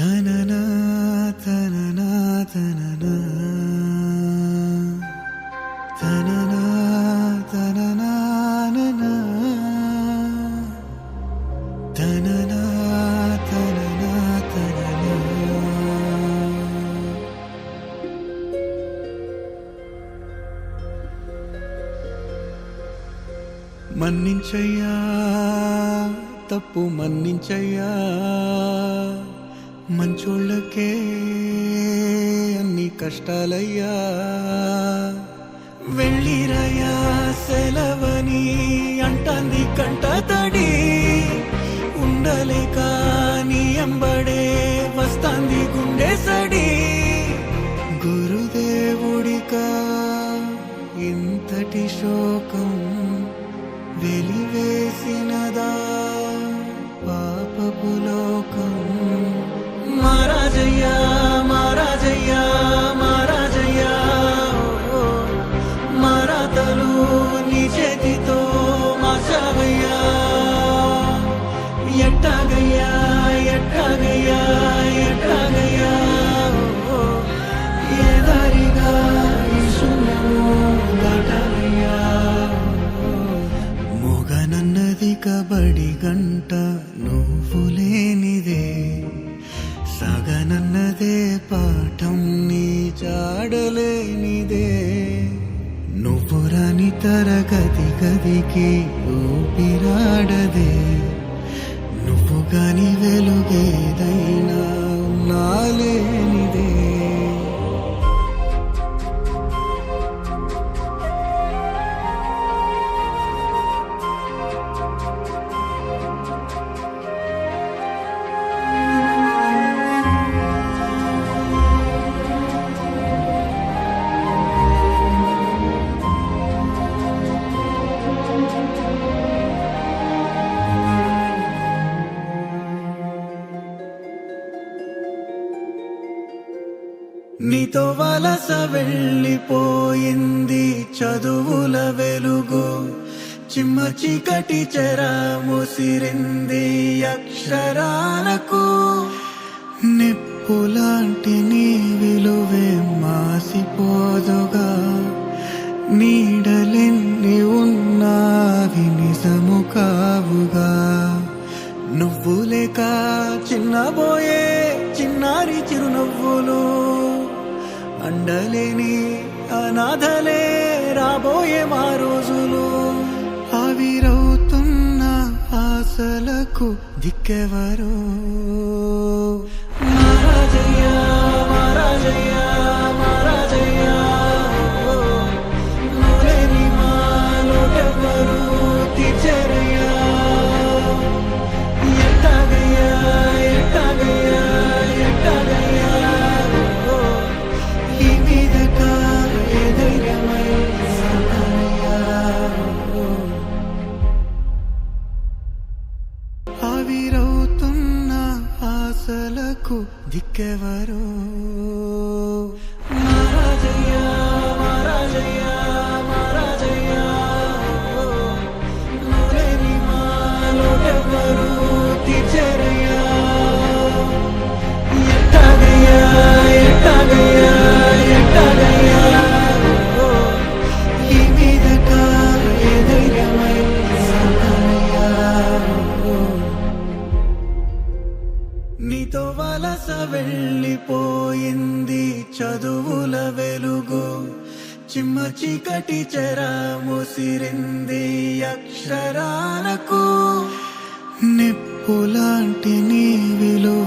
తననా తననా తననా. తననా తననా ననా. తననా తననా తననా. మన్నించయ్యా తప్పు మన్నించయ్యా. మంచోళ్ళకే అన్ని కష్టాలయ్యా. వెళ్ళిరయ్యా సెలవని అంటాంది కంట తడి. ఉండలేక నీ అంబడే వస్తాంది గుండె సడి. గురుదేవుడికా ఇంతటి శోకం వెలివేసినదా పాపపు లోకం మహారాజయ్యా మహారాజయ్యా మహారాజయ్యా ఓ, మరాతలు నీ చేతితో మార్చావయ్యా ఎట్టాగయ్యా ఎట్టాగయ్యా ఎట్టాగయ్యా. ఏ దారిగా ఈ శూన్యము దాటాలయ్యా మొగనన్నది కబడి గంట నువ్వు సగనన్నదే పాఠం నీ చాడలేనిదే. నువ్వు రాని తరగతి గదికి ఊపిరాడదే. నువ్వు కాని వెలుగేదైనా నాలేనిదే నీతో వలస వెళ్ళిపోయింది చదువుల వెలుగు. చిమ్మ చీకటి చెర ముసిరింది అక్షరాలకు. నిప్పులాంటి నీ విలువే మాసిపోదుగా. నీడలెన్ని ఉన్నావి నిజము కావుగా. నువ్వు లేక చిన్నబోయే చిన్నారి చిరునవ్వులు అండలేని అనాథలే రాబోయే మా రోజులు ఆవిరవుతున్న ఆశలకు దిక్కెవరో? ఆశలకు దిక్కెవరు నీతో వలస వెళ్ళిపోయింది చదువుల వెలుగు. చిమ్మ చీకటి చెర ముసిరింది అక్షరాలకు. నిప్పులాంటి నీ విలువ